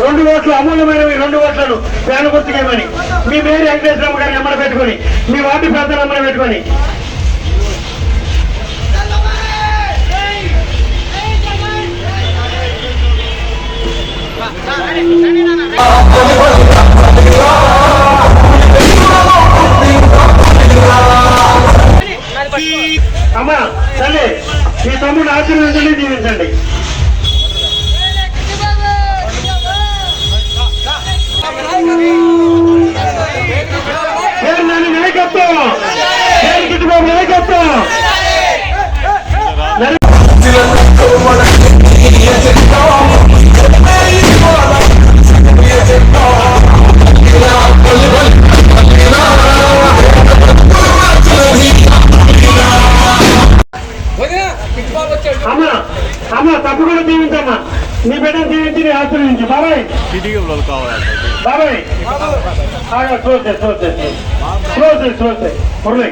రెండు ఓట్లు అమూల్యమైనవి రెండు ఓట్లను పేరు గుర్తుకేమని మీ మేరీ వెంకటేశ్వరమ్మ గారి నెంబర్ పెట్టుకొని మీ వార్డు పెద్దలు నెంబర్ పెట్టుకొని. అమ్మా సరే మీ తమ్ముడు ఆశీర్వదించండి దీవించండి. నాయకత్వం? నాయకత్వం? అమ్మా అమ్మా తప్పకుండా దీవించమ్మా. నీ బిడ్డను దీవించి నీ బాబాయ్. బాబాయ్. మురళి.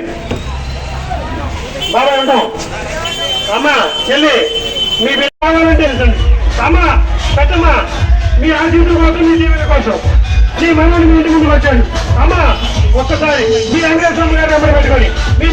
బాబాయ్ ఉంటాం అమ్మ చెల్లి మీ బిడ్డ కావాలని తెలుసండి మీ ఆశీస్సు కోసం మీ జీవన కోసం. మీ మనవని మీ ఇంటి ముందుకు వచ్చాడు. అమ్మ ఒక్కసారి మీ వెంకటేశ్వర గారిని ఎమ్మడి పెట్టుకొని మీ